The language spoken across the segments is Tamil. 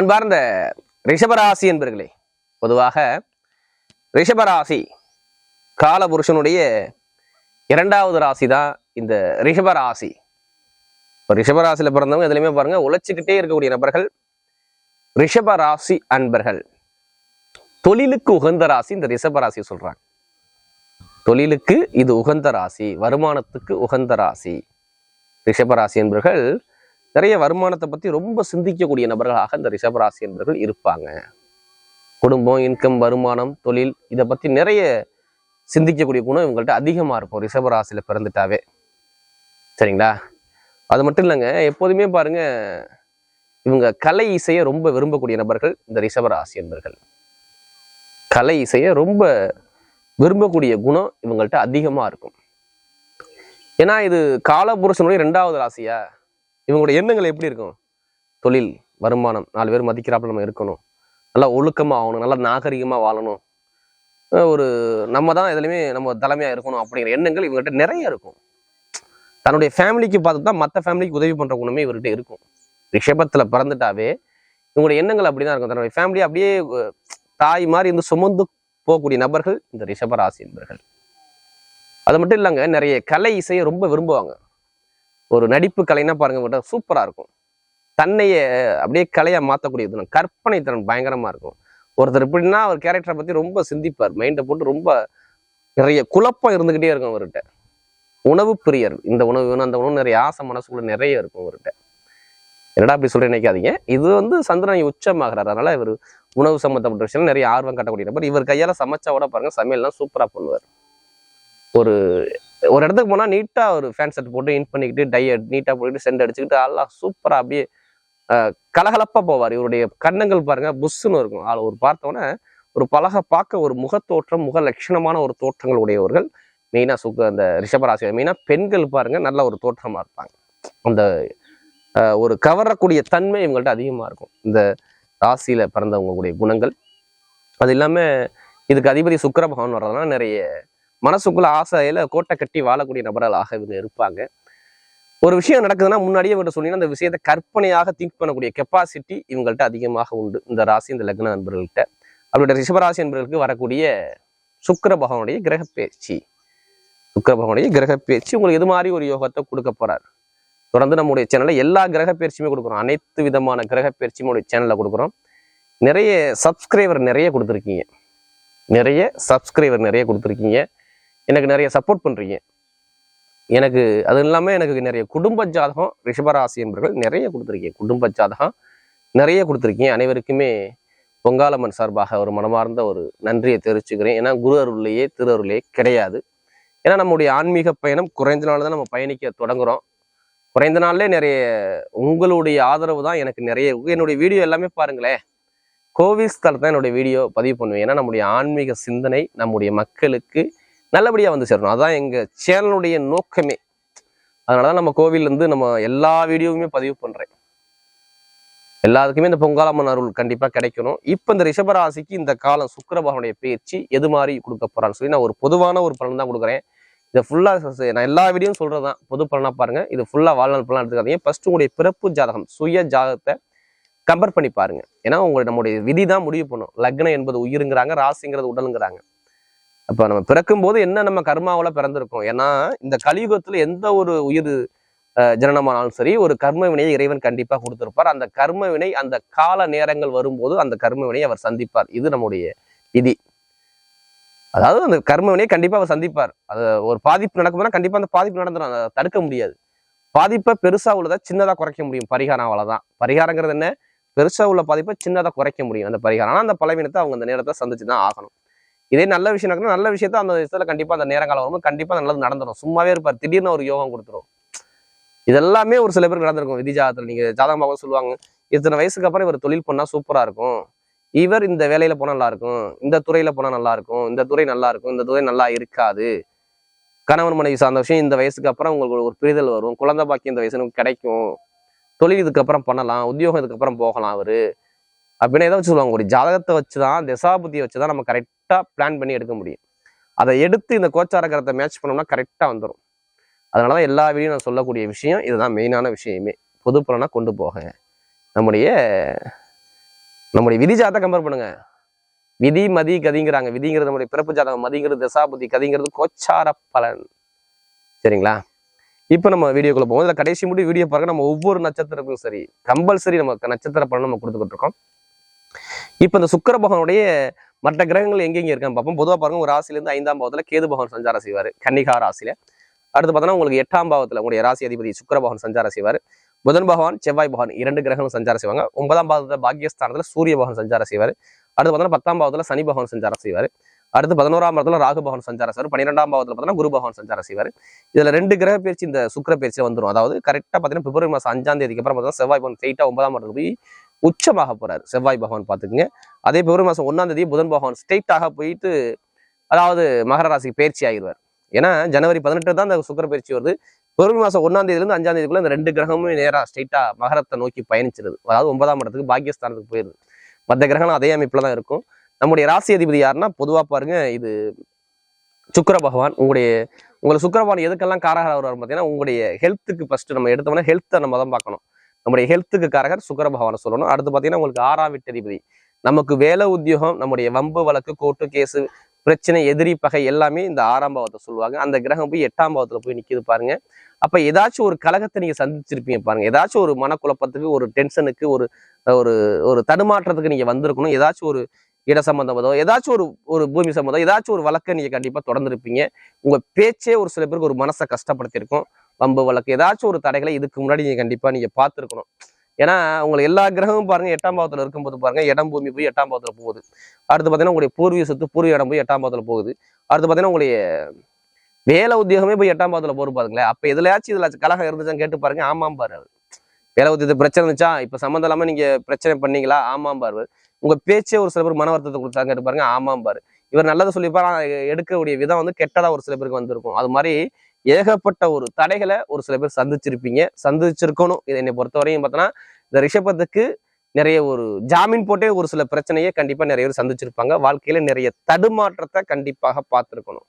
அன்பார்ந்த ரிஷபராசி என்பர்களே பொதுவாக ரிஷபராசி காலபுருஷனுடைய இரண்டாவது ராசி தான் இந்த ரிஷபராசி. இப்போ ரிஷபராசியில பிறந்தவங்க எதுலையுமே பாருங்க உழைச்சிக்கிட்டே இருக்கக்கூடிய நபர்கள் ரிஷபராசி அன்பர்கள். தொழிலுக்கு உகந்த ராசி இந்த ரிஷபராசி சொல்றாங்க. தொழிலுக்கு இது உகந்த ராசி வருமானத்துக்கு உகந்த ராசி. ரிஷபராசி என்பர்கள் நிறைய வருமானத்தை பற்றி ரொம்ப சிந்திக்கக்கூடிய நபர்களாக இந்த ரிஷபராசி என்பவர்கள் இருப்பாங்க. குடும்பம் இன்கம் வருமானம் தொழில் இதை பற்றி நிறைய சிந்திக்கக்கூடிய குணம் இவங்கள்ட்ட அதிகமாக இருக்கும். ரிஷபராசியில பிறந்துட்டாவே. சரிங்களா? அது மட்டும் இல்லைங்க எப்போதுமே பாருங்க இவங்க கலை இசையை ரொம்ப விரும்பக்கூடிய நபர்கள் இந்த ரிஷபராசி என்பர்கள் கலை இசையை ரொம்ப விரும்பக்கூடிய குணம் இவங்கள்ட்ட அதிகமாக இருக்கும். ஏன்னா இது காலபுருஷனுடைய ரெண்டாவது ராசியா? இவங்களோட எண்ணங்கள் எப்படி இருக்கும்? தொழில் வருமானம் நாலு பேர் மதிக்கிறாப்புல நம்ம இருக்கணும். நல்லா ஒழுக்கமாக ஆகணும் நல்லா நாகரிகமாக வாழணும். ஒரு நம்ம தான் எதுலையுமே நம்ம தலைமையாக இருக்கணும் அப்படிங்கிற எண்ணங்கள் இவங்ககிட்ட நிறைய இருக்கும். தன்னுடைய ஃபேமிலிக்கு பார்த்து தான் மற்ற ஃபேமிலிக்கு உதவி பண்ணுற குணமே இவர்கிட்ட இருக்கும். ரிஷபத்தில் பிறந்துட்டாவே இவங்களுடைய எண்ணங்கள் அப்படி தான் இருக்கும். தன்னுடைய ஃபேமிலி அப்படியே தாய் மாதிரி இருந்து சுமந்து போகக்கூடிய நபர்கள் இந்த ரிஷபராசி என்பர்கள். அது மட்டும் இல்லைங்க நிறைய கலை இசையை ரொம்ப விரும்புவாங்க. ஒரு நடிப்பு கலைனா பாருங்க சூப்பரா இருக்கும். தன்னையை அப்படியே கலையாக மாற்றக்கூடிய திறன் கற்பனை திறன் பயங்கரமாக இருக்கும். ஒருத்தர் எப்படின்னா அவர் கேரக்டரை பற்றி ரொம்ப சிந்திப்பார். மைண்டை போட்டு ரொம்ப நிறைய குழப்பம் இருந்துக்கிட்டே இருக்கும் அவர்கிட்ட. உணவு பிரியர். இந்த உணவு வேணும் அந்த உணவு நிறைய ஆசை மனசுக்குள்ள நிறைய இருக்கும் அவர்கிட்ட. என்னடா அப்படி சொல்லி நினைக்காதீங்க. இது வந்து சந்திரனை உச்சமாகிறார். அதனால இவர் உணவு சம்மந்தப்பட்ட விஷயம் நிறைய ஆர்வம் காட்டக்கூடிய நபர். இவர் கையால் சமைச்சா கூட பாருங்க சமையல்லாம் சூப்பராக பண்ணுவார். ஒரு ஒரு இடத்துக்கு போனால் நீட்டாக ஒரு ஃபேன் செட் போட்டு இன் பண்ணிக்கிட்டு டை நீட்டாக போட்டுட்டு சென்ட் அடிச்சுக்கிட்டு எல்லாம் சூப்பராக அப்படியே கலகலப்பாக போவார். இவருடைய கண்ணங்கள் பாருங்கள் புஷ்ஷுன்னு இருக்கும். ஆள் ஒரு பார்த்தோன்னே ஒரு பலகை பார்க்க ஒரு முகத்தோற்றம் முக லட்சணமான ஒரு தோற்றங்கள் உடையவர்கள். மெயினாக சுக்க அந்த ரிஷபராசி மெயினாக பெண்கள் பாருங்கள் நல்ல ஒரு தோற்றமாக இருப்பாங்க. அந்த ஒரு கவரக்கூடிய தன்மை இவங்கள்ட்ட அதிகமாக இருக்கும். இந்த ராசியில் பிறந்தவங்களுடைய குணங்கள். அது இல்லாமல் இதுக்கு அதிபதி சுக்கர பகவான் வர்றதுனால நிறைய மனசுக்குள்ள ஆசையில கோட்டை கட்டி வாழக்கூடிய நபர்களாக இவங்க இருப்பாங்க. ஒரு விஷயம் நடக்குதுன்னா முன்னாடியே இவங்க சொன்னீங்கன்னா அந்த விஷயத்தை கற்பனையாக திங்க் பண்ணக்கூடிய கெப்பாசிட்டி இவங்கள்ட்ட அதிகமாக உண்டு. இந்த ராசி இந்த லக்ன நண்பர்கள்ட்ட. அவருடைய ரிஷபராசி என்பவர்களுக்கு வரக்கூடிய சுக்கிர பகவானுடைய கிரக பேச்சு. சுக்கிர பகவானுடைய கிரக பேச்சு உங்களுக்கு எது மாதிரி ஒரு யோகத்தை கொடுக்க போறார்? தொடர்ந்து நம்முடைய சேனலில் எல்லா கிரக பயிற்சியுமே கொடுக்குறோம். அனைத்து விதமான கிரக பயிற்சியும் நம்முடைய சேனலில் கொடுக்குறோம். நிறைய சப்ஸ்கிரைபர் நிறைய கொடுத்துருக்கீங்க. நிறைய சப்ஸ்கிரைபர் நிறைய கொடுத்துருக்கீங்க. எனக்கு நிறைய சப்போர்ட் பண்றீங்க. எனக்கு அது இல்லாமல் எனக்கு நிறைய குடும்ப ஜாதகம் ரிஷபராசி என்பவர்கள் நிறைய கொடுத்துருக்கீங்க. குடும்ப ஜாதகம் நிறைய கொடுத்துருக்கீங்க. அனைவருக்குமே பொங்காலம்மன் சார்பாக ஒரு மனமார்ந்த ஒரு நன்றியை தெரிவிச்சுக்கிறேன். ஏன்னா குரு அருள்லையே திரு அருளே கிடையாது. ஏன்னா நம்முடைய ஆன்மீக பயணம் குறைந்த நாள் தான் நம்ம பயணிக்க தொடங்குறோம். குறைந்த நாள்லே நிறைய உங்களுடைய ஆதரவு தான் எனக்கு நிறைய என்னுடைய வீடியோ எல்லாமே பாருங்களேன். கோவில் ஸ்தலத்தை என்னுடைய வீடியோ பதிவு பண்ணுவேன். ஏன்னா நம்முடைய ஆன்மீக சிந்தனை நம்முடைய மக்களுக்கு நல்லபடியாக வந்து சேரணும். அதான் எங்கள் சேனலுடைய நோக்கமே. அதனால தான் நம்ம கோவிலேருந்து நம்ம எல்லா வீடியோவுமே பதிவு பண்ணுறேன் எல்லாத்துக்குமே இந்த பொங்காலம்மன் அருள் கண்டிப்பாக கிடைக்கணும். இப்போ இந்த ரிஷபராசிக்கு இந்த காலம் சுக்கரபகவனுடைய பயிற்சி எது மாதிரி கொடுக்க போறான்னு சொல்லி நான் ஒரு பொதுவான ஒரு பலன் தான் கொடுக்குறேன். இதை ஃபுல்லாக நான் எல்லா வீடியோவும் சொல்கிறது தான் பொது பலனாக பாருங்க. இது ஃபுல்லாக வாழ்நாள் பலனாக எடுத்துக்காதீங்க. ஃபஸ்ட்டு உங்களுடைய பிறப்பு ஜாதகம் சுய ஜாதகத்தை கம்பேர் பண்ணி பாருங்க. ஏன்னா உங்களுடைய நம்முடைய விதி தான் முடிவு பண்ணும். லக்னம் என்பது உயிருங்கிறாங்க ராசிங்கிறது உடலுங்கிறாங்க. அப்போ நம்ம பிறக்கும் போது என்ன நம்ம கர்மாவில் பிறந்திருக்கோம்? ஏன்னா இந்த கலியுகத்துல எந்த ஒரு உயிர் ஜனனமானாலும் சரி ஒரு கர்ம வினையை இறைவன் கண்டிப்பாக கொடுத்துருப்பார். அந்த கர்ம வினை அந்த கால நேரங்கள் வரும்போது அந்த கர்ம வினையை அவர் சந்திப்பார். இது நம்முடைய விதி. அதாவது அந்த கர்ம வினையை கண்டிப்பாக அவர் சந்திப்பார். அது ஒரு பாதிப்பு நடக்கும்போது கண்டிப்பாக அந்த பாதிப்பு நடந்துடும் அதை தடுக்க முடியாது. பாதிப்பை பெருசா உள்ளதை சின்னதாக குறைக்க முடியும். பரிகாரம் அவ்வளவுதான். பரிகாரங்கிறது என்ன? பெருசா உள்ள பாதிப்பை சின்னதாக குறைக்க முடியும். அந்த பரிகாரம். ஆனால் அந்த பலவீனத்தை அவங்க அந்த நேரத்தை சந்திச்சு தான் ஆகணும். இதே நல்ல விஷயம் நடக்குன்னா நல்ல விஷயத்த அந்த விஷயத்துல கண்டிப்பா அந்த நேரங்காலம் வரும்போது கண்டிப்பா நல்லது நடந்துடும் சும்மாவே இருப்பார். திடீர்னு ஒரு யோகம் கொடுத்துரும். இதெல்லாமே ஒரு சில பேருக்கு நடந்திருக்கும். விதி ஜாதகத்தில் நீங்க ஜாதகம் பார்க்க சொல்லுவாங்க இத்தனை வயசுக்கு அப்புறம் இவர் தொழில் பண்ணா சூப்பரா இருக்கும். இவர் இந்த வேலையில போனா நல்லா இருக்கும் இந்த துறையில போனா நல்லா இருக்கும் இந்த துறை நல்லா இருக்கும். இந்த துறை நல்லா இருக்காது. கணவன் மனைவி சார்ந்த விஷயம் இந்த வயசுக்கு அப்புறம் உங்களுக்கு ஒரு புரிதல் வரும். குழந்தை பாக்கி இந்த வயசு கிடைக்கும். தொழில் இதுக்கப்புறம் பண்ணலாம். உத்தியோகம் இதுக்கப்புறம் போகலாம் அவரு. அப்படின்னா எதை வச்சு சொல்லுவாங்க. ஒரு ஜாதகத்தை வச்சு தான் திசாபுத்தியை வச்சு தான் நம்ம கரெக்டாக பிளான் பண்ணி எடுக்க முடியும். அதை எடுத்து இந்த கோச்சாரகரத்தை மேட்ச் பண்ணோம்னா கரெக்டாக வந்துடும் அதனால தான் எல்லா வீடியும் நான் சொல்லக்கூடிய விஷயம் இதுதான் மெயினான விஷயமே. பொது பலனாக கொண்டு போக. நம்முடைய நம்முடைய விதி ஜாதத்தை கம்பேர் பண்ணுங்க. விதி மதி கதிங்கிறாங்க. விதிங்கிறது நம்முடைய பிறப்பு ஜாதகம் மதிங்கிறது திசாபுத்தி கதிங்கிறது கோச்சார பலன். சரிங்களா? இப்போ நம்ம வீடியோக்குள்ள போவோம். இதில் கடைசி முடி வீடியோ பாருங்க. நம்ம ஒவ்வொரு நட்சத்திரத்துக்கும் சரி கம்பல்சரி நம்ம நட்சத்திர பலன் நம்ம கொடுத்துக்கிட்டு இருக்கோம். இப்போ இந்த சுக்கர பகவானுடைய மற்ற கிரகங்கள் எங்கெங்க இருக்கான்னு பார்ப்போம். பொதுவாக பாருங்க ஒரு ராசிலேருந்து ஐந்தாம் பாவத்தில் கேது பகவான் சஞ்சாரம் செய்வார் கன்னிகா ராசியில். அடுத்து பார்த்தோன்னா உங்களுக்கு எட்டாம் பாவத்தில் உங்களுடைய ராசி அதிபதி சுக்கர பகவான் சஞ்சாரம் செய்வார். புதன் பகவான் செவ்வாய் பகவான் இரண்டு கிரகங்களும் சஞ்சாரம் செய்வாங்க. ஒன்பதாம் பாவத்தில் பாக்கியஸ்தானத்தில் சூரிய பகவான் சஞ்சாரம் செய்வார். அடுத்து பார்த்தோன்னா பத்தாம் பாவத்தில் சனி பகவான் சஞ்சாரம் செய்வார். அடுத்து பதினோராம் பாவத்தில் ராகு பகவான் சஞ்சாரம் செய்வார். பன்னிரெண்டாம் பாவத்தில் பார்த்தோன்னா குரு பகவான் சஞ்சாரம் செய்வார். இதுல ரெண்டு கிரக பயிற்சி இந்த சுக்கிர பயிற்சியில் வந்துடும் அதாவது கரெக்டாக பார்த்தீங்கன்னா பிப்ரவரி மாதம் அஞ்சாம் தேதிக்கு அப்புறம் பார்த்தீங்கன்னா செவ்வாய் பகவான் ஸ்ட்ரெயிட்டாக ஒன்பதாம் பாவத்தில் போய் உச்சமாக போறாரு. செவ்வாய் பகவான் பார்த்துக்குங்க. அதே பிப்ரவரி மாதம் ஒன்றாம் தேதி புதன் பகவான் ஸ்ட்ரெயிட்டாக போயிட்டு அதாவது மகர ராசிக்கு பயிற்சி ஆகிடுவார் ஏன்னா ஜனவரி பதினெட்டு தான் அந்த சுக்கிர பயிற்சி வருது. பிப்ரவரி மாதம் ஒன்றாம் தேதியிலேருந்து அஞ்சாம் தேதிக்குள்ள இந்த ரெண்டு கிரகமும் நேராக ஸ்ட்ரெயிட்டாக மகரத்தை நோக்கி பயணிச்சிருது. அதாவது ஒன்பதாம் இடத்துக்கு பாக்கியஸ்தானத்துக்கு போயிருது. மற்ற கிரகங்களும் அதே அமைப்பில் தான் இருக்கும். நம்முடைய ராசி அதிபதி யாருன்னா பொதுவாக பாருங்க இது சுக்கர பகவான். உங்களுடைய உங்களை சுக்கிர பகவான் எதுக்கெல்லாம் காரகர் வருவார் பார்த்தீங்கன்னா உங்களுடைய ஹெல்த்துக்கு ஃபர்ஸ்ட் நம்ம எடுத்தோம்னா ஹெல்த்தை நம்ம தான் பார்க்கணும். நம்முடைய ஹெல்த்துக்கு காரகர் சுக்கர பகவானை சொல்லணும். அடுத்து பார்த்தீங்கன்னா உங்களுக்கு ஆறாம் வீட்டு அதிபதி. நமக்கு வேலை உத்தியோகம் நம்முடைய வம்பு வழக்கு கோர்ட்டு கேஸு பிரச்சனை எதிரி பகை எல்லாமே இந்த ஆறாம் பாவத்தை சொல்லுவாங்க. அந்த கிரகம் போய் எட்டாம் பாவத்துல போய் நிக்குது பாருங்க. அப்ப ஏதாச்சும் ஒரு கலகத்தை நீங்க சந்திச்சிருப்பீங்க பாருங்க. ஏதாச்சும் ஒரு மனக்குழப்பத்துக்கு ஒரு டென்ஷனுக்கு ஒரு ஒரு ஒரு தடுமாற்றத்துக்கு நீங்க வந்திருக்கணும். ஏதாச்சும் ஒரு இட சம்பந்தமதோ ஏதாச்சும் ஒரு ஒரு பூமி சம்பந்தம் ஏதாச்சும் ஒரு வழக்கை நீங்க கண்டிப்பா தொடர்ந்துருப்பீங்க. உங்க பேச்சே ஒரு சில பேருக்கு ஒரு மனசை கஷ்டப்படுத்தியிருக்கும். வம்பு வழக்கு ஏதாச்சும் ஒரு தடைகளை இதுக்கு முன்னாடி நீங்க கண்டிப்பா நீங்க பார்த்துருக்கணும். ஏன்னா உங்களுக்கு எல்லா கிரகமும் பாருங்க எட்டாம் பாவத்தில் இருக்கும்போது பாருங்க இடம் பூமி போய் எட்டாம் பாவத்தில் போகுது. அடுத்து பார்த்தீங்கன்னா உங்களுடைய பூர்வீக சொத்து பூர்வீக இடம் போய் எட்டாம் பாவத்தில் போகுது. அடுத்து பார்த்தீங்கன்னா உங்களுடைய வேலை உத்தியோகமே போய் எட்டாம் பாவத்தில் போகிற பாருங்களேன். அப்ப எதுலயாச்சும் இதில் கலகம் இருந்துச்சான்னு கேட்டு பாருங்க ஆமாம் பாரு அவர். வேலை உத்தியத்தை பிரச்சனை இருந்துச்சா? இப்ப சம்மந்தம் இல்லாம நீங்க பிரச்சனை பண்ணீங்களா? ஆமாம் பாரு உங்க பேச்சே ஒரு சில பேர் மன வருத்தத்தை கொடுத்தாங்க பாருங்க ஆமாம் பாரு. இவர் நல்லதை சொல்லியிருப்பார் எடுக்கக்கூடிய விதம் வந்து கெட்டதா ஒரு சில பேருக்கு வந்திருக்கும். அது மாதிரி ஏகப்பட்ட ஒரு தடைகளை ஒரு சில பேர் சந்திச்சிருப்பீங்க. சந்திச்சிருக்கணும். இதை என்னை பொறுத்தவரையும் பார்த்தோன்னா இந்த ரிஷபத்துக்கு நிறைய ஒரு ஜாமீன் போட்டே ஒரு சில பிரச்சனையை கண்டிப்பாக நிறைய பேர் சந்திச்சிருப்பாங்க. வாழ்க்கையில நிறைய தடுமாற்றத்தை கண்டிப்பாக பார்த்துருக்கணும்.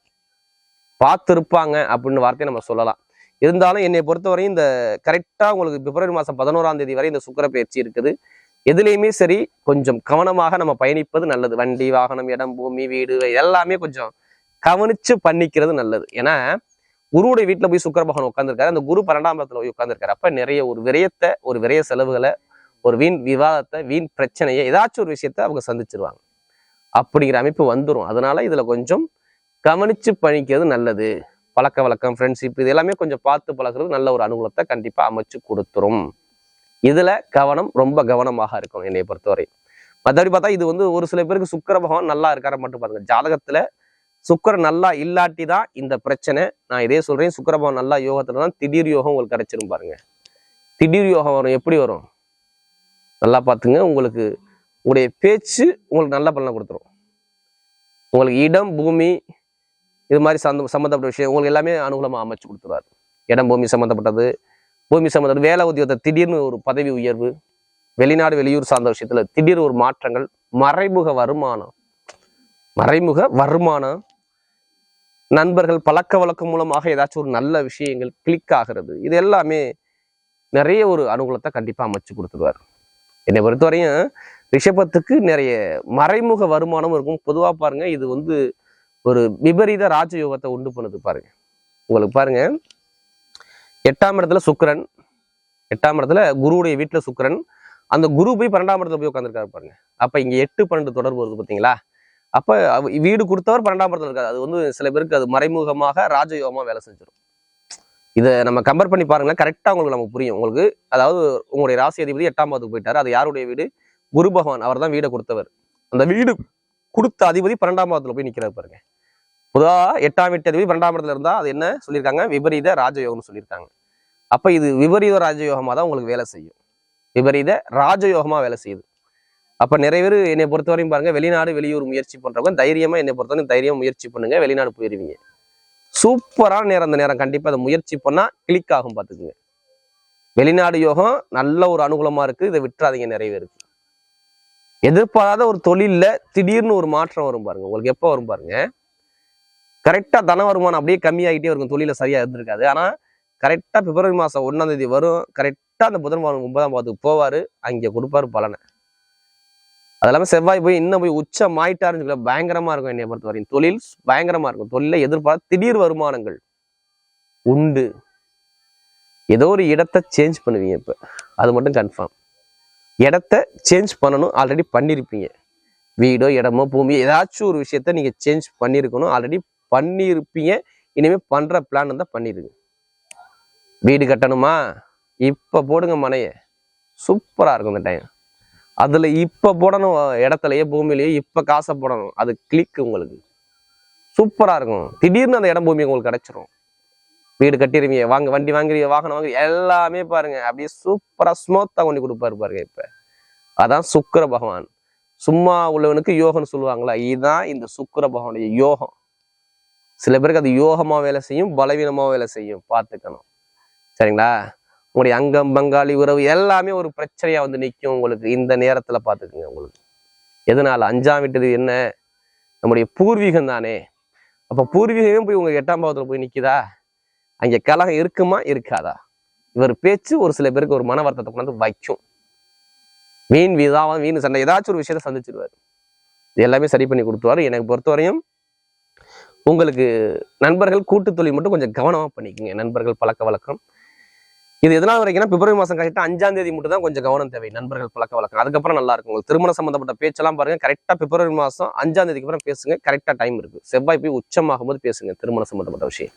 பார்த்துருப்பாங்க அப்படின்னு வார்த்தையை நம்ம சொல்லலாம். இருந்தாலும் என்னை பொறுத்தவரையும் இந்த கரெக்டாக உங்களுக்கு பிப்ரவரி மாதம் பதினோராம் தேதி வரை இந்த சுக்கர பயிற்சி இருக்குது. எதுலேயுமே சரி கொஞ்சம் கவனமாக நம்ம பயணிப்பது நல்லது. வண்டி வாகனம் இடம் பூமி வீடு எல்லாமே கொஞ்சம் கவனிச்சு பண்ணிக்கிறது நல்லது. ஏன்னா குருவுடைய வீட்டில் போய் சுக்கர பகவான் உட்காந்துருக்காரு அந்த குரு பன்னெண்டாம் இடத்துல போய் உட்காந்துருக்காரு அப்ப நிறைய ஒரு விரயத்தை ஒரு விரய செலவுகளை ஒரு வீண் விவாதத்தை வீண் பிரச்சனையை ஏதாச்சும் ஒரு விஷயத்த அவங்க சந்திச்சிருவாங்க. அப்படிங்கிற அமைப்பு வந்துடும் அதனால இதில் கொஞ்சம் கவனிச்சு பணிக்கிறது நல்லது. பழக்க வழக்கம் ஃப்ரெண்ட்ஷிப் இது எல்லாமே கொஞ்சம் பார்த்து பழகிறது நல்ல ஒரு அனுகூலத்தை கண்டிப்பாக அமைச்சு கொடுத்துரும். இதில் கவனம் ரொம்ப கவனமாக இருக்கும் என்னை பொறுத்தவரை. மற்றபடி பார்த்தா இது வந்து ஒரு சில பேருக்கு சுக்கர பகவான் நல்லா இருக்கார மட்டும் பாருங்க. ஜாதகத்தில் சுக்கிரன் நல்லா இல்லாட்டி தான் இந்த பிரச்சனை. நான் இதே சொல்கிறேன் சுக்கரபவன் நல்லா யோகத்தில் தான் திடீர் யோகம் உங்களுக்கு கிடைச்சிரும் பாருங்க. திடீர் யோகம் வரும். எப்படி வரும்? நல்லா பார்த்துங்க. உங்களுக்கு உங்களுடைய பேச்சு உங்களுக்கு நல்ல பலனை கொடுத்துரும். உங்களுக்கு இடம் பூமி இது மாதிரி சந்த சம்மந்தப்பட்ட விஷயம் உங்களுக்கு எல்லாமே அனுகூலமாக அமைச்சு கொடுத்துருவார். இடம் பூமி சம்மந்தப்பட்டது பூமி சம்மந்தப்பட்ட வேலை உத்தியோகத்தை திடீர்னு ஒரு பதவி உயர்வு வெளிநாடு வெளியூர் சார்ந்த விஷயத்தில் திடீர் ஒரு மாற்றங்கள் மறைமுக வருமானம். மறைமுக வருமானம். நண்பர்கள் பழக்க வழக்கம் மூலமாக ஏதாச்சும் ஒரு நல்ல விஷயங்கள் கிளிக் ஆகிறது. இது எல்லாமே நிறைய ஒரு அனுகூலத்தை கண்டிப்பா அமைச்சு கொடுத்துருவார் என்னை பொறுத்தவரையும் ரிஷபத்துக்கு நிறைய மறைமுக வருமானம் இருக்கும். பொதுவா பாருங்க இது வந்து ஒரு விபரீத ராஜயோகத்தை உண்டு பண்ணுது பாருங்க. உங்களுக்கு பாருங்க எட்டாம் இடத்துல சுக்கரன் எட்டாம் இடத்துல குருவுடைய வீட்டுல சுக்கரன். அந்த குரு போய் பன்னெண்டாம் இடத்துல போய் உட்காந்துருக்காரு பாருங்க. அப்ப இங்க எட்டு பன்னெண்டு தொடர்பு வருது பார்த்தீங்களா அப்போ வீடு கொடுத்தவர் பன்னெண்டாம் படத்தில் இருக்காது அது வந்து சில பேருக்கு அது மறைமுகமாக ராஜயோகமாக வேலை செஞ்சிடும் இதை நம்ம கம்பேர் பண்ணி பாருங்களேன். கரெக்டாக உங்களுக்கு நமக்கு புரியும். உங்களுக்கு அதாவது உங்களுடைய ராசி அதிபதி எட்டாம் பாதத்துக்கு போயிட்டார். அது யாருடைய வீடு? குரு பகவான். அவர் தான் வீடை கொடுத்தவர். அந்த வீடு கொடுத்த அதிபதி பன்னெண்டாம் பாதத்தில் போய் நிக்கிறாரு பாருங்க. பொதுவாக எட்டாம் வீட்டு அதிபதி பன்னெண்டாம் இடத்துல இருந்தால் அது என்ன சொல்லியிருக்காங்க? விபரீத ராஜயோகம்னு சொல்லியிருக்காங்க. அப்போ இது விபரீத ராஜயோகமாக தான் உங்களுக்கு வேலை செய்யும். விபரீத ராஜயோகமாக வேலை செய்யுது. அப்ப நிறைய பேர் என்னை பொறுத்தவரையும் பாருங்க வெளிநாடு வெளியூர் முயற்சி பண்றவங்க தைரியமா என்னை பொறுத்தவரைக்கும் தைரியம் முயற்சி பண்ணுங்க வெளிநாடு போயிருவீங்க. சூப்பரான நேரம் அந்த நேரம் கண்டிப்பா அதை முயற்சி பண்ணா கிளிக் ஆகும் பார்த்துக்குங்க. வெளிநாடு யோகம் நல்ல ஒரு அனுகூலமா இருக்கு இதை விட்டுறாதீங்க நிறைய பேருக்கு. எதிர்பாராத ஒரு தொழில்ல திடீர்னு ஒரு மாற்றம் வரும் பாருங்க உங்களுக்கு எப்போ வரும் பாருங்க? கரெக்டா தன வருமானம் அப்படியே கம்மியாகிட்டே இருக்கும் தொழிலில் சரியா இருந்திருக்காது. ஆனா கரெக்டா பிப்ரவரி மாசம் ஒன்றாம் தேதி வரும் கரெக்டா அந்த புதன் மாதம் ஒன்பதாம் பாதத்துக்கு போவாரு அங்க கொடுப்பாரு பலனை. அது இல்லாமல் செவ்வாய் போய் இன்னும் போய் உச்சம் ஆயிட்டாருன்னு சொல்ல பயங்கரமாக இருக்கும் என்னை பொறுத்த வரையும் தொழில் பயங்கரமாக இருக்கும். தொழிலில் எதிர்பார்த்த திடீர் வருமானங்கள் உண்டு. ஏதோ ஒரு இடத்த சேஞ்ச் பண்ணுவீங்க இப்போ. அது மட்டும் கன்ஃபார்ம் இடத்த சேஞ்ச் பண்ணணும். ஆல்ரெடி பண்ணியிருப்பீங்க வீடோ இடமோ பூமி ஏதாச்சும் ஒரு விஷயத்த நீங்கள் சேஞ்ச் பண்ணியிருக்கணும் ஆல்ரெடி பண்ணியிருப்பீங்க இனிமேல் பண்ணுற பிளான் தான் பண்ணிடுங்க வீடு கட்டணுமா? இப்போ போடுங்க மனைய. சூப்பராக இருக்கும் இந்த டைம் அதில் இப்போ போடணும் இடத்துலயே பூமியிலேயே இப்போ காசை போடணும். அது கிளிக் உங்களுக்கு. சூப்பராக இருக்கும். திடீர்னு அந்த இடம் பூமி உங்களுக்கு கிடச்சிரும். வீடு கட்டிடுவீங்க வாங்க வண்டி வாங்குறீங்க வாகனம் வாங்குறீங்க எல்லாமே பாருங்க. அப்படியே சூப்பராக ஸ்மூத்தாக கொண்டு கொடுப்பாரு பாருங்க இப்போ. அதான் சுக்கர பகவான். சும்மா உள்ளவனுக்கு யோகம்னு சொல்லுவாங்களா? இதுதான் இந்த சுக்கர பகவானுடைய யோகம். சில பேருக்கு அது யோகமாக வேலை செய்யும் பலவீனமாக வேலை செய்யும். பார்த்துக்கணும். சரிங்களா? உங்களுடைய அங்கம் பங்காளி உறவு எல்லாமே ஒரு பிரச்சனையா வந்து நிற்கும் உங்களுக்கு. இந்த நேரத்துல பார்த்துக்குங்க உங்களுக்கு. எதனால? அஞ்சாம் வீட்டது என்ன? நம்முடைய பூர்வீகம் தானே. அப்ப பூர்வீகமே போய் உங்க எட்டாம் பாவத்துல போய் நிக்குதா? அங்க கலகம் இருக்குமா? இருக்காதா? இவர் பேச்சு ஒரு சில பேருக்கு ஒரு மன வருத்தத்தை கொண்டாந்து வைக்கும். மீன் விதாவம் மீன் சண்டை ஏதாச்சும் ஒரு விஷயத்த சந்திச்சிருவாரு. இது எல்லாமே சரி பண்ணி கொடுத்துருவாரு. எனக்கு பொறுத்தவரையும் உங்களுக்கு நண்பர்கள் கூட்டு தொழில் மட்டும் கொஞ்சம் கவனமாக பண்ணிக்கோங்க. நண்பர்கள் பழக்க வழக்கம். இது எதனால் வரைக்கும்னா பிப்ரவரி மாதம் கரெக்டாக அஞ்சாம் தேதி மட்டும் தான் கொஞ்சம் கவனம் தேவை. நண்பர்கள் பழக்க வழக்கம். அதுக்கப்புறம் நல்லா இருக்கும். உங்களுக்கு திருமணம் சம்பந்தப்பட்ட பேச்செல்லாம் பாருங்க கரெக்டாக பிப்ரவரி மாதம் அஞ்சாம் தேதிக்கு அப்புறம் பேசுங்க. கரெக்டாக டைம் இருக்கு. செவ்வாய் போய் உச்சமாகும் போது பேசுங்க திருமணம் சம்பந்தப்பட்ட விஷயம்.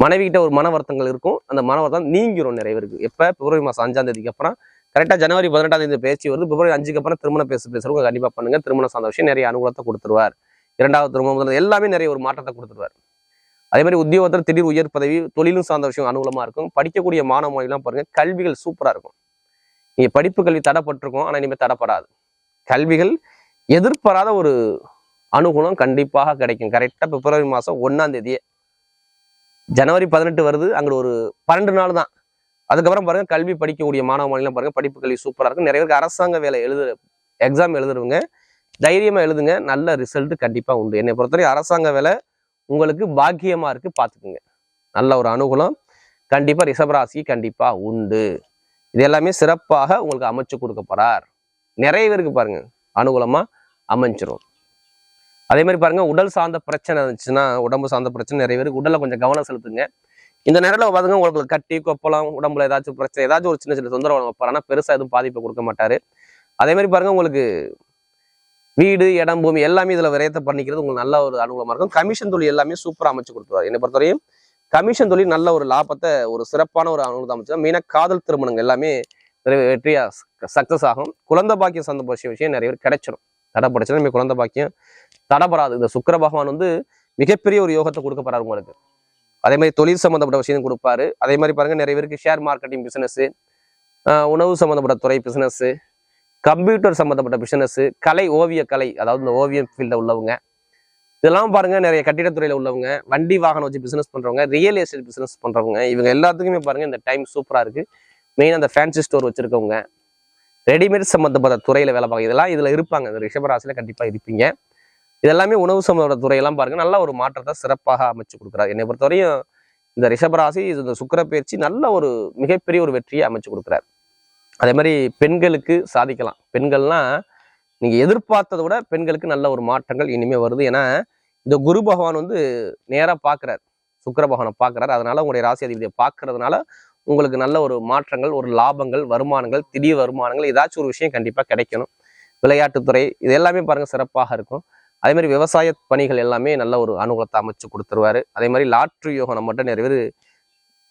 மனைவி கிட்ட ஒரு மன வருத்தங்கள் இருக்கும். அந்த மன வருத்தம் நீங்கிரும் நிறைய இருக்கு எப்போ? பிப்ரவரி மாதம் அஞ்சாம் தேதிக்கு அப்புறம். கரெக்டாக ஜனவரி பதினெட்டாம் தேதி பேச்சு வருது. பிப்ரவரி அஞ்சுக்கு அப்புறம் திருமணம் பேச பேசுறவங்க கண்டிப்பாக பண்ணுங்க. திருமணம் சார்ந்த விஷயம் நிறைய அனுகூலத்தை கொடுத்துருவார். இரண்டாவது திருமணம் எல்லாமே நிறைய ஒரு மாற்றத்தை கொடுத்துருவார். அதே மாதிரி உத்தியோகத்தில் திடீர் உயர் பதவி தொழிலும் சார்ந்த விஷயம் அனுகூலமாக இருக்கும். படிக்கக்கூடிய மாணவ மொழிலாம் பாருங்க கல்விகள் சூப்பரா இருக்கும். நீங்க படிப்பு கல்வி தடைப்பட்டிருக்கும் ஆனா இனிமேல் தடைப்படாது. கல்விகள் எதிர்பாராத ஒரு அனுகூலம் கண்டிப்பாக கிடைக்கும். கரெக்டா பிப்ரவரி மாசம் ஒன்றாம் தேதியே. ஜனவரி பதினெட்டு வருது அங்க ஒரு பன்னெண்டு நாள் தான். அதுக்கப்புறம் பாருங்க கல்வி படிக்கக்கூடிய மாணவ மாநிலம் பாருங்க படிப்பு கல்வி சூப்பரா இருக்கும். நிறைய பேருக்கு அரசாங்க வேலை எழுது எக்ஸாம் எழுதுறவங்க தைரியமா எழுதுங்க நல்ல ரிசல்ட் கண்டிப்பா உண்டு. என்னை பொறுத்தவரை அரசாங்க வேலை உங்களுக்கு பாக்கியமா இருக்கு பார்த்துக்குங்க நல்ல ஒரு அனுகூலம். கண்டிப்பா ரிஷபராசி கண்டிப்பா உண்டு. இது எல்லாமே சிறப்பாக உங்களுக்கு அமைச்சு கொடுக்க நிறைய பேருக்கு பாருங்க. அனுகூலமா அமைஞ்சிரும். அதே மாதிரி பாருங்க உடல் சார்ந்த பிரச்சனை இருந்துச்சுன்னா உடம்பு சார்ந்த பிரச்சனை நிறைய பேருக்கு உடல்ல கொஞ்சம் கவனம் செலுத்துங்க. இந்த நேரத்தில் பாருங்க உங்களுக்கு கட்டி கொப்பளம் உடம்புல ஏதாச்சும் பிரச்சனை ஏதாச்சும் ஒரு சின்ன சின்ன தொந்தரவு வைப்பார் ஆனால் பெருசா எதுவும் பாதிப்பை கொடுக்க மாட்டாரு. அதே மாதிரி பாருங்க உங்களுக்கு வீடு இடம் பூமி எல்லாமே இதில் விரயத்தை பண்ணிக்கிறது உங்களுக்கு நல்ல ஒரு அனுகூலமாக இருக்கும். கமிஷன் தொழில் எல்லாமே சூப்பராக அமைச்சு கொடுத்துருவார். என்னை பொறுத்தவரையும் கமிஷன் தொழில் நல்ல ஒரு லாபத்தை ஒரு சிறப்பான ஒரு அனுகூலத்தை அமைச்சு மெயினாக காதல் திருமணங்கள் எல்லாமே வெற்றியாக சக்ஸஸ் ஆகும். குழந்தை பாக்கியம் சந்தோஷ விஷயம் நிறைய பேர் கிடைச்சிடும் தடைப்படைச்சுன்னா நம்ம குழந்தை பாக்கியம் தடைப்படாது இந்த சுக்கர பகவான் வந்து மிகப்பெரிய ஒரு யோகத்தை கொடுக்க போறாரு உங்களுக்கு. அதே மாதிரி தொழில் சம்மந்தப்பட்ட விஷயம் கொடுப்பாரு. அதே மாதிரி பாருங்க நிறைய பேருக்கு ஷேர் மார்க்கெட்டிங் பிசினஸ் உணவு சம்மந்தப்பட்ட துறை பிசினஸ் கம்ப்யூட்டர் சம்மந்தப்பட்ட பிசினஸ் கலை ஓவிய கலை அதாவது இந்த ஓவியம் ஃபீல்டில் உள்ளவங்க. இதெல்லாம் பாருங்க நிறைய கட்டிடத்துறையில் உள்ளவங்க வண்டி வாகனம் வச்சு பிஸ்னஸ் பண்ணுறவங்க ரியல் எஸ்டேட் பிஸ்னஸ் பண்ணுறவங்க இவங்க எல்லாத்துக்குமே பாருங்க இந்த டைம் சூப்பராக இருக்கு. மெயின் அந்த ஃபேன்சி ஸ்டோர் வச்சிருக்கவங்க. ரெடிமேட் சம்மந்தப்பட்ட துறையில் வேலை பார்க்க இதெல்லாம் இதில் இருப்பாங்க இந்த ரிஷபராசியில் கண்டிப்பாக இருப்பீங்க. இதெல்லாமே உணவு சம்மந்தப்பட்ட துறையெல்லாம் பாருங்க நல்ல ஒரு மாற்றத்தை சிறப்பாக அமைச்சு கொடுக்குறாரு. என்னை பொறுத்தவரையும் இந்த ரிஷபராசி இந்த சுக்கர பயிற்சி நல்ல ஒரு மிகப்பெரிய ஒரு வெற்றியை அமைச்சு கொடுக்குறாரு. அதே மாதிரி பெண்களுக்கு சாதிக்கலாம். பெண்கள்லாம் நீங்கள் எதிர்பார்த்ததை விட பெண்களுக்கு நல்ல ஒரு மாற்றங்கள் இனிமேல் வருது. ஏன்னா இந்த குரு பகவான் வந்து நேராக பார்க்குறாரு சுக்கர பகவானை பார்க்கறாரு அதனால உங்களுடைய ராசி அதிபதியை பார்க்கறதுனால உங்களுக்கு நல்ல ஒரு மாற்றங்கள் ஒரு லாபங்கள் வருமானங்கள் திடீர் வருமானங்கள் ஏதாச்சும் ஒரு விஷயம் கண்டிப்பாக கிடைக்கணும். விளையாட்டுத்துறை இது எல்லாமே பாருங்கள் சிறப்பாக இருக்கும். அதே மாதிரி விவசாய பணிகள் எல்லாமே நல்ல ஒரு அனுகூலத்தை அமைச்சு கொடுத்துருவாரு. அதே மாதிரி லாட்ரி யோகம் நம்மகிட்ட மட்டும் நிறைய பேர்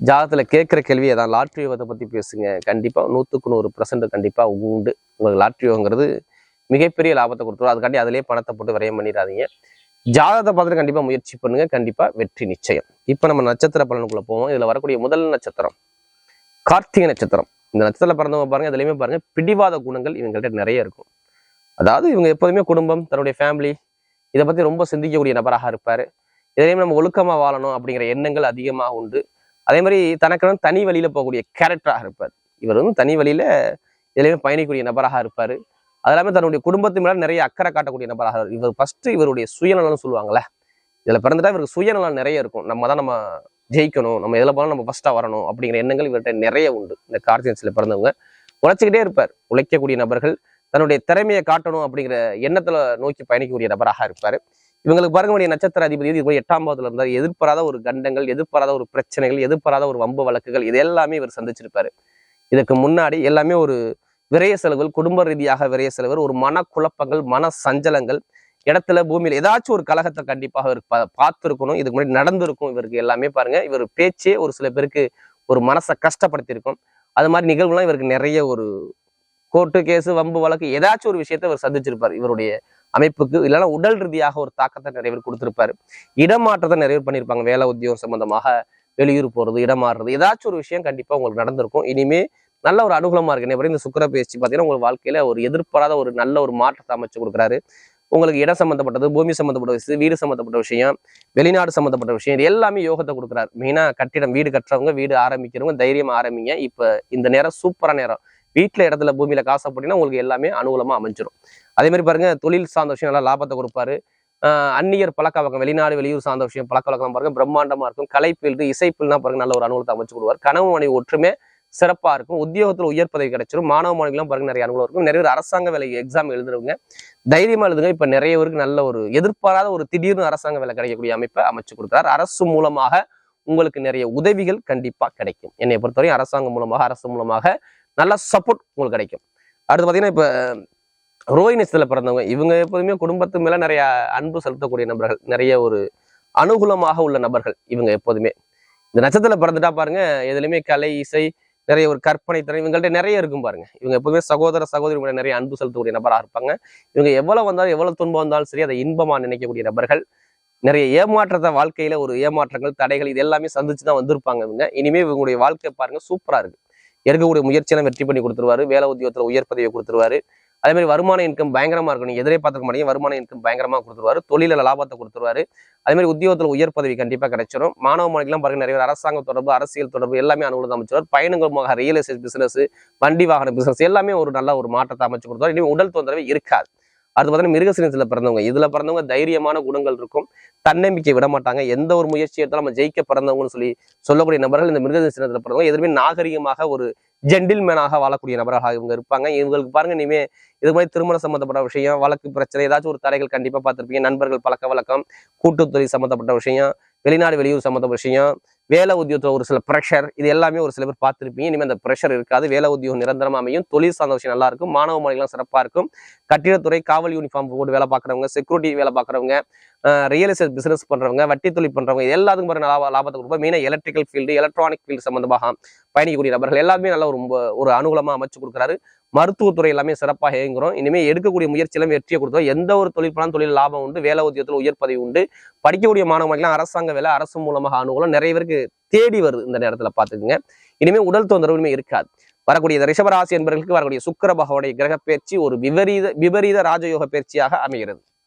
ஜாதகத்தில் கேட்குற கேள்வி அதான் லாட்ரி யோகத்தை பற்றி பேசுங்க. கண்டிப்பாக நூற்றுக்கு நூறு பர்சன்ட் கண்டிப்பாக உண்டு. உங்களுக்கு லாட்ரி யோகங்கிறது மிகப்பெரிய லாபத்தை கொடுத்துரும். அதுக்காண்டி அதிலேயே பணத்தை போட்டு விரயம் பண்ணிடாதீங்க. ஜாதகத்தை பார்த்துட்டு கண்டிப்பாக முயற்சி பண்ணுங்க. கண்டிப்பாக வெற்றி நிச்சயம். இப்போ நம்ம நட்சத்திர பலனுக்குள்ளே போவோம். இதில் வரக்கூடிய முதல் நட்சத்திரம் கார்த்திகை நட்சத்திரம். இந்த நட்சத்திரத்தில் பிறந்தவங்க பாருங்க இதுலையுமே பாருங்கள் பிடிவாத குணங்கள் இவங்கள்ட்ட நிறைய இருக்கும். அதாவது இவங்க எப்போதுமே குடும்பம் தன்னுடைய ஃபேமிலி இதை பற்றி ரொம்ப சிந்திக்கக்கூடிய நபராக இருப்பார். இதுலயும் நம்ம ஒழுக்கமாக வாழணும் அப்படிங்கிற எண்ணங்கள் அதிகமாக உண்டு. அதே மாதிரி தனக்கெல்லாம் தனி வழியில் போகக்கூடிய கேரக்டராக இருப்பார். இவர் வந்து தனி வழியில் எதுலையுமே பயணிக்கக்கூடிய நபராக இருப்பார். அது இல்லாமல் தன்னுடைய குடும்பத்து மேலே நிறைய அக்கறை காட்டக்கூடிய நபராக இவர் ஃபஸ்ட்டு இவருடைய சுயநலம்னு சொல்லுவாங்களே இதில் பிறந்துட்டா இவருக்கு சுயநலம் நிறைய இருக்கும். நம்ம தான் நம்ம ஜெயிக்கணும் நம்ம எதில் போனாலும் நம்ம ஃபஸ்ட்டாக வரணும் அப்படிங்கிற எண்ணங்கள் இவர்கிட்ட நிறைய உண்டு. இந்த கார்ஜியன்ஸில் பிறந்தவங்க உழைச்சிக்கிட்டே இருப்பார். உழைக்கக்கூடிய நபர்கள் தன்னுடைய திறமையை காட்டணும் அப்படிங்கிற எண்ணத்தில் நோக்கி பயணிக்கக்கூடிய நபராக இருப்பார். இவங்களுக்கு பாருங்க வேண்டிய நட்சத்திர அதிபதி இது எட்டாம் பாவத்துல இருந்தார். எதிர்பாராத ஒரு கண்டங்கள் எதிர்பாராத ஒரு பிரச்சனைகள் எதிர்பாராத ஒரு வம்பு வழக்குகள் இது எல்லாமே இவர் சந்திச்சிருப்பாரு. இதுக்கு முன்னாடி எல்லாமே ஒரு விரைய செலவுகள் குடும்ப ரீதியாக விரைய செலவுகள் ஒரு மனக்குழப்பங்கள் மன சஞ்சலங்கள் இடத்துல பூமியில ஏதாச்சும் ஒரு கலகத்தை கண்டிப்பாக இவர் பார்த்துருக்கணும். இதுக்கு முன்னாடி நடந்திருக்கும் இவருக்கு எல்லாமே பாருங்க. இவர் பேச்சே ஒரு சில பேருக்கு ஒரு மனசை கஷ்டப்படுத்தியிருக்கும். அது மாதிரி நிகழ்வுலாம் இவருக்கு நிறைய ஒரு கோர்ட்டு கேஸ் வம்பு வழக்கு ஏதாச்சும் ஒரு விஷயத்தை இவர் சந்திச்சிருப்பார். இவருடைய அமைப்புக்கு இல்லைன்னா உடல் ரீதியாக ஒரு தாக்கத்தை நிறைய பேர் கொடுத்துருப்பாரு. இடமாற்றத்தை நிறைய பேர் பண்ணியிருப்பாங்க. வேலை உத்தியோகம் சம்பந்தமாக வெளியூர் போறது இடமாறுறது ஏதாச்சும் ஒரு விஷயம் கண்டிப்பா உங்களுக்கு நடந்திருக்கும். இனிமே நல்ல ஒரு அனுகூலமா இருக்கு. நிறைய இந்த சுக்கர பயிற்சி பார்த்தீங்கன்னா உங்க வாழ்க்கையில ஒரு எதிர்பாராத ஒரு நல்ல ஒரு மாற்றத்தை அமைச்சு கொடுக்குறாரு. உங்களுக்கு இடம் சம்பந்தப்பட்டது பூமி சம்பந்தப்பட்ட விஷயம் வீடு சம்பந்தப்பட்ட விஷயம் வெளிநாடு சம்பந்தப்பட்ட விஷயம் இது எல்லாமே யோகத்தை கொடுக்குறாரு. மெயினா கட்டிடம் வீடு கட்டுறவங்க வீடு ஆரம்பிக்கிறவங்க தைரியமா ஆரம்பிங்க. இப்போ இந்த நேரம் சூப்பரான நேரம். வீட்டில் இடத்துல பூமியில் காசு போட்டீங்கன்னா உங்களுக்கு எல்லாமே அனுகூலமாக அமைஞ்சிடும் அதே மாதிரி பாருங்கள் தொழில் சார்ந்த விஷயம் நல்லா லாபத்தை கொடுப்பாரு. அந்நியர் பழக்க வழக்கம் வெளிநாடு வெளியூர் சார்ந்த விஷயம் பழக்க வழக்கம் பாருங்க பிரம்மாண்டமா இருக்கும். கலை ஃபீல்டு பாருங்க நல்ல ஒரு அனுகூலத்தை அமைச்சு கொடுவார் கனவு மனைவி ஒற்றுமை சிறப்பா இருக்கும். உத்தியோகத்தில் உயர் பதவி கிடைச்சிரும். மாணவ மாணவிகளும் பாருங்க நிறைய அனுகூலம் இருக்கும். நிறைய பேர் அரசாங்க வேலை எக்ஸாம் எழுதுறவங்க தைரியமா எழுதுங்க. இப்ப நிறைய பேருக்கு நல்ல ஒரு எதிர்பாராத ஒரு திடீர்னு அரசாங்க வேலை கிடைக்கக்கூடிய அமைப்பை அமைச்சு கொடுக்குறாரு. அரசு மூலமாக உங்களுக்கு நிறைய உதவிகள் கண்டிப்பா கிடைக்கும். என்னை பொறுத்தவரையும் அரசாங்கம் மூலமாக அரசு மூலமாக நல்லா சப்போர்ட் உங்களுக்கு கிடைக்கும். அடுத்து பார்த்தீங்கன்னா இப்போ ரோஹிணி நட்சத்திரத்துல பிறந்தவங்க இவங்க எப்போதுமே குடும்பத்து மேலே நிறைய அன்பு செலுத்தக்கூடிய நபர்கள் நிறைய ஒரு அனுகூலமாக உள்ள நபர்கள் இவங்க எப்போதுமே. இந்த நட்சத்திரத்தில் பிறந்துட்டா பாருங்க எதுலையுமே கலை இசை நிறைய ஒரு கற்பனை திறன் இவங்கள்ட்ட நிறைய இருக்கும் பாருங்க. இவங்க எப்பவுமே சகோதர சகோதரி மேலே நிறைய அன்பு செலுத்தக்கூடிய நபராக இருப்பாங்க. இவங்க எவ்வளவு வந்தாலும் எவ்வளவு துன்பம் வந்தாலும் சரி அதை இன்பமாக நினைக்கக்கூடிய நபர்கள். நிறைய ஏமாற்றத்தை வாழ்க்கையில ஒரு ஏமாற்றங்கள் தடைகள் இது எல்லாமே சந்திச்சு தான் வந்திருப்பாங்க இவங்க. இனிமே இவங்களுடைய வாழ்க்கை பாருங்க சூப்பரா இருக்கு. எடுக்கக்கூடிய முயற்சியெல்லாம் வெற்றி பண்ணி கொடுத்துருவாரு. வேலை உத்தியோகத்தில் உயர் பதவியை கொடுத்துருவாரு. அதே மாதிரி வருமான இன்கம் பயங்கரமா இருக்கும் நீங்க எதிரே பார்த்துக்க மாட்டீங்க. வருமான இன்கம் பயங்கரமா கொடுத்துருவாரு. தொழில லாபத்தை கொடுத்துருவாரு. அதே மாதிரி உத்தியோகத்தில் உயர் பதவி கண்டிப்பா கிடைச்சிடும் மாணவ மாணவிகளாம் பாருங்க நிறைய அரசாங்க தொடர்பு அரசியல் தொடர்பு எல்லாமே அனுகூலம் அமைச்சிருவார். பயணங்கள் மூலமாக ரியல் எஸ்டேட் பிசினஸ் வண்டி வாகன பிசினஸ் எல்லாமே ஒரு நல்ல ஒரு மாற்றத்தை அமைச்சு கொடுத்தாரு இனிமே உடல் தொந்தரவு இருக்காது. அடுத்து பார்த்தீங்கன்னா மிருகசீனத்தில் பிறந்தவங்க. இதில் பிறந்தவங்க தைரியமான குணங்கள் இருக்கும். தன்னம்பிக்கை விட மாட்டாங்க எந்த ஒரு முயற்சி எடுத்தாலும் நம்ம ஜெயிக்க பிறந்தவங்கன்னு சொல்லி சொல்லக்கூடிய நபர்கள் இந்த மிருகசீனத்தில் பிறந்தவங்க. எதுவுமே நாகரிகமாக ஒரு ஜென்டில்மேனாக வாழக்கூடிய நபராக இவங்க இருப்பாங்க. இவங்களுக்கு பாருங்க இனிமே இது மாதிரி திருமணம் சம்மந்தப்பட்ட விஷயம் வழக்கு பிரச்சனை ஏதாச்சும் ஒரு தடைகள் கண்டிப்பாக பார்த்துருப்பீங்க. நண்பர்கள் பழக்க வழக்கம் கூட்டுத்துறை சம்மந்தப்பட்ட விஷயம் வெளிநாடு வெளியூர் சம்மந்த விஷயம் வேலை உத்தியோகத்தில் ஒரு சில ப்ரெஷர் இது எல்லாமே ஒரு சில பேர் பார்த்துருப்பீங்க. இனிமேல் அந்த ப்ரெஷர் இருக்காது. வேலை உத்தியோகம் நிரந்தரமாக அமையும். தொழில் சார்ந்த விஷயம் நல்லா இருக்கும். மாணவ மாணவிகளாம் சிறப்பாக இருக்கும். கட்டிடத்துறை காவல் யூனிஃபார்ம் போட்டு வேலை பார்க்குறவங்க செக்யூரிட்டி வேலை பார்க்குறவங்க ரியல் எஸ்டேட் பிசினஸ் பண்றவங்க வட்டி தொழில் பண்றவங்க எல்லாத்துக்கும் பாருங்க லாப லாபத்தை கொடுப்போம். மெயினாக எலக்ட்ரிக்கல் ஃபீல்டு எலக்ட்ரானிக் ஃபீல்டு சம்மந்தமாக பயணிக்கக்கூடிய நபர்கள் எல்லாமே நல்ல ஒரு ரொம்ப ஒரு அனுகூலமாக அமைச்சு கொடுக்குறாரு. மருத்துவத்துறை எல்லாமே சிறப்பாக இயங்குகிறோம் இனிமேல் எடுக்கக்கூடிய முயற்சியிலும் வெற்றியை கொடுத்தோம். எந்த ஒரு தொழில் தொழில் லாபம் உண்டு வேலை உத்தியோகத்தில் உயர் பதவி உண்டு. படிக்கக்கூடிய மாணவர்களுக்கு அரசாங்க வேலை அரசு மூலமாக அனுகூலம் நிறைய பேருக்கு தேடி வருது இந்த நேரத்தில் பார்த்துக்குங்க. இனிமேல் உடல் தொந்தரவு இருக்காது. வரக்கூடிய இந்த ரிஷபராசி என்பவர்களுக்கு வரக்கூடிய சுக்கர பகவானுடைய கிரக பயிற்சி ஒரு விபரீத விபரீத ராஜயோக பயிற்சியாக அமைகிறது.